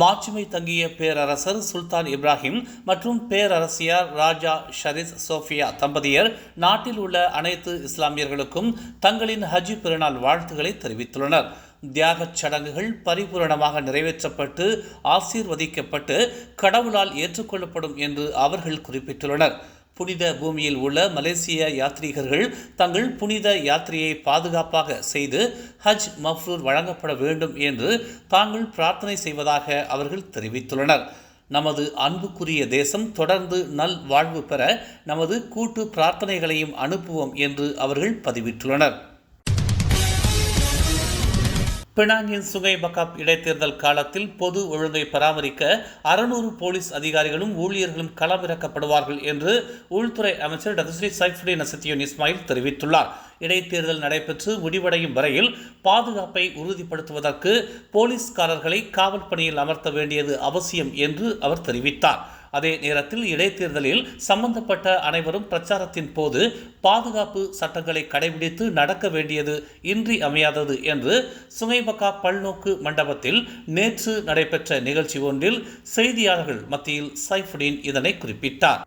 மாட்சிமை தங்கிய பேரரசர் சுல்தான் இப்ராஹிம் மற்றும் பேரரசியார் ராஜா ஷரீஸ் சோஃபியா தம்பதியர் நாட்டில் உள்ள அனைத்து இஸ்லாமியர்களுக்கும் தங்களின் ஹஜ் பெருநாள் வாழ்த்துக்களை தெரிவித்துள்ளனர். தியாகச் சடங்குகள் பரிபூரணமாக நிறைவேற்றப்பட்டு ஆசீர்வதிக்கப்பட்டு கடவுளால் ஏற்றுக்கொள்ளப்படும் என்று அவர்கள் குறிப்பிட்டுள்ளனர். புனித பூமியில் உள்ள மலேசிய யாத்ரீகர்கள் தங்கள் புனித யாத்திரையை பாதுகாப்பாக செய்து ஹஜ் மஃப்ரூர் வழங்கப்பட வேண்டும் என்று தாங்கள் பிரார்த்தனை செய்வதாக அவர்கள் தெரிவித்துள்ளனர். நமது அன்புக்குரிய தேசம் தொடர்ந்து நல் வாழ்வு பெற நமது கூட்டு பிரார்த்தனைகளையும் அனுப்புவோம் என்று அவர்கள் பதிவிட்டுள்ளனர். பினாங்கின் சுகை பக்காப் இடைத்தேர்தல் காலத்தில் பொது ஒழுங்கை பராமரிக்க அறுநூறு போலீஸ் அதிகாரிகளும் ஊழியர்களும் களமிறக்கப்படுவார்கள் என்று உள்துறை அமைச்சர் டதஸ்ரீ சைஃபுடின் நசத்தியோன் இஸ்மாயில் தெரிவித்துள்ளார். இடைத்தேர்தல் நடைபெற்று முடிவடையும் வரையில் பாதுகாப்பை உறுதிப்படுத்துவதற்கு போலீஸ்காரர்களை காவல் பணியில் அமர்த்த வேண்டியது அவசியம் என்று அவர் தெரிவித்தார். அதே நேரத்தில் இடைத்தேர்தலில் சம்பந்தப்பட்ட அனைவரும் பிரச்சாரத்தின் போது பாதுகாப்பு சட்டங்களை கடைபிடித்து நடக்க வேண்டியது இன்றி அமையாதது என்று சுங்கைபக்கா பல்நோக்கு மண்டபத்தில் நேற்று நடைபெற்ற நிகழ்ச்சி ஒன்றில் செய்தியாளர்கள் மத்தியில் சைஃபுடீன் இதனை குறிப்பிட்டார்.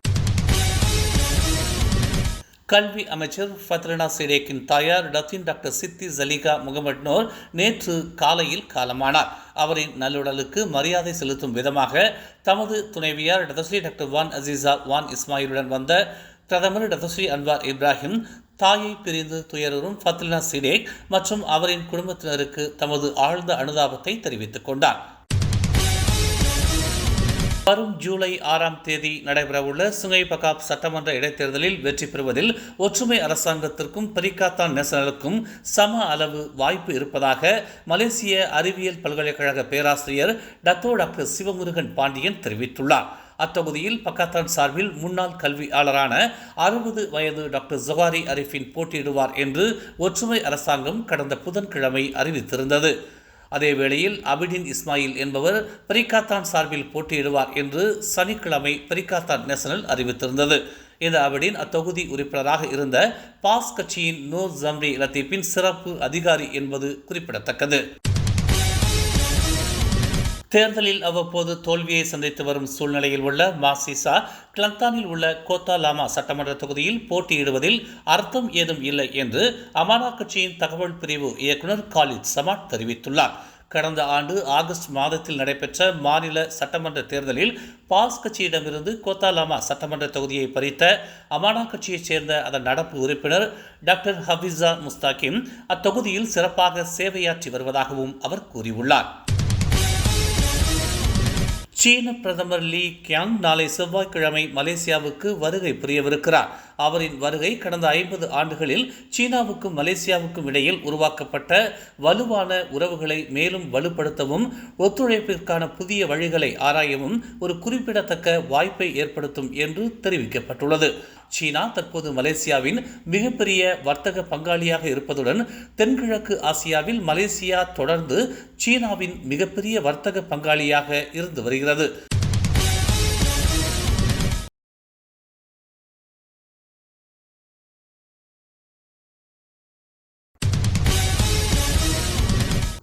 கல்வி அமைச்சர் ஃபத்ரினா சிரேக்கின் தாயார் டத்தின் டாக்டர் சித்தி ஜலிகா முகமட்னோர் நேற்று காலையில் காலமானார். அவரின் நல்லுடலுக்கு மரியாதை செலுத்தும் விதமாக தமது துணைவியார் Datuk Seri doctor Wan Azizah Wan இஸ்மாயிலுடன் வந்த பிரதமர் டதஸ்ரீ அன்வார் இப்ராஹிம் தாயை பிரிந்து துயருறும் ஃபத்ரினா சிடேக் மற்றும் அவரின் குடும்பத்தினருக்கு தமது ஆழ்ந்த அனுதாபத்தை தெரிவித்துக் கொண்டார். வரும் ஜூலை ஆறாம் தேதி நடைபெறவுள்ள சுங்கை பகாப் சட்டமன்ற இடைத்தேர்தலில் வெற்றி பெறுவதில் ஒற்றுமை அரசாங்கத்திற்கும் பரிகாத்தான் நேசனலுக்கும் சம அளவு வாய்ப்பு இருப்பதாக மலேசிய அறிவியல் பல்கலைக்கழக பேராசிரியர் டத்தோ டாக்டர் சிவமுருகன் பாண்டியன் தெரிவித்துள்ளார். அத்தொகுதியில் பக்காத்தான் சார்பில் முன்னாள் கல்வியாளரான அறுபது வயது டாக்டர் ஜொஹாரி அரிஃபின் போட்டியிடுவார் என்று ஒற்றுமை அரசாங்கம் கடந்த புதன்கிழமை அறிவித்திருந்தது. அதே வேளையில் அபிடின் இஸ்மாயில் என்பவர் பிரிகாத்தான் சார்பில் போட்டியிடுவார் என்று சனிக்கிழமை பிரிகாத்தான் நேஷனல் அறிவித்திருந்தது. இந்த அபிடின் அத்தொகுதி உறுப்பினராக இருந்த பாஸ் கட்சியின் நூர் ஜம்ரி லத்தீப்பின் சிறப்பு அதிகாரி என்பது குறிப்பிடத்தக்கது. தேர்தலில் அவ்வப்போது தோல்வியை சந்தித்து வரும் சூழ்நிலையில் உள்ள மாசிசா கிளந்தானில் உள்ள கோத்தா லாமா சட்டமன்ற தொகுதியில் போட்டியிடுவதில் அர்த்தம் ஏதும் இல்லை என்று அமானா கட்சியின் தகவல் பிரிவு இயக்குனர் காலித் சமாட் தெரிவித்துள்ளார். கடந்த ஆண்டு ஆகஸ்ட் மாதத்தில் நடைபெற்ற மாநில சட்டமன்ற தேர்தலில் பாஸ் கட்சியிடமிருந்து கோத்தாலாமா சட்டமன்ற தொகுதியை பறித்த அமானா கட்சியைச் சேர்ந்த அதன் நடப்பு உறுப்பினர் டாக்டர் ஹபீஸா முஸ்தாகிம் அத்தொகுதியில் சிறப்பாக சேவையாற்றி வருவதாகவும் அவர் கூறியுள்ளார். சீன பிரதமர் லீ கியாங் நாளை செவ்வாய்க்கிழமை மலேசியாவுக்கு வருகை புரியவிருக்கிறார். அவரின் வருகை கடந்த ஐம்பது ஆண்டுகளில் சீனாவுக்கும் மலேசியாவுக்கும் இடையில் உருவாக்கப்பட்ட வலுவான உறவுகளை மேலும் வலுப்படுத்தவும் ஒத்துழைப்பிற்கான புதிய வழிகளை ஆராயவும் ஒரு குறிப்பிடத்தக்க வாய்ப்பை ஏற்படுத்தும் என்று தெரிவிக்கப்பட்டுள்ளது. சீனா தற்போது மலேசியாவின் மிகப்பெரிய வர்த்தக பங்காளியாக இருப்பதுடன் தென்கிழக்கு ஆசியாவில் மலேசியா தொடர்ந்து சீனாவின் மிகப்பெரிய வர்த்தக பங்காளியாக இருந்து வருகிறது.